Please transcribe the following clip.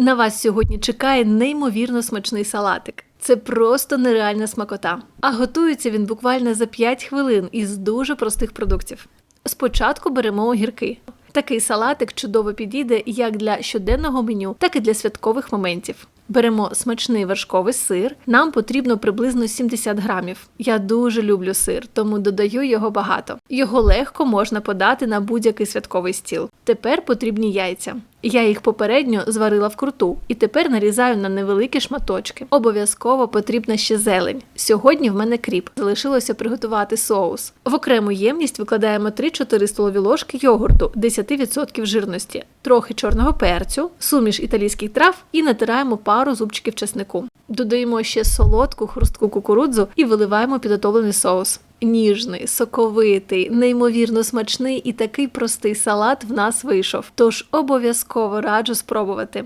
На вас сьогодні чекає неймовірно смачний салатик. Це просто нереальна смакота. А готується він буквально за 5 хвилин із дуже простих продуктів. Спочатку беремо огірки. Такий салатик чудово підійде як для щоденного меню, так і для святкових моментів. Беремо смачний вершковий сир. Нам потрібно приблизно 70 грамів. Я дуже люблю сир, тому додаю його багато. Його легко можна подати на будь-який святковий стіл. Тепер потрібні яйця. Я їх попередньо зварила вкруту і тепер нарізаю на невеликі шматочки. Обов'язково потрібна ще зелень. Сьогодні в мене кріп. Залишилося приготувати соус. В окрему ємність викладаємо 3-4 столові ложки йогурту 10% жирності, трохи чорного перцю, суміш італійських трав і натираємо пару зубчиків чеснику. Додаємо ще солодку хрустку кукурудзу і виливаємо підготовлений соус. Ніжний, соковитий, неймовірно смачний і такий простий салат в нас вийшов. Тож обов'язково раджу спробувати.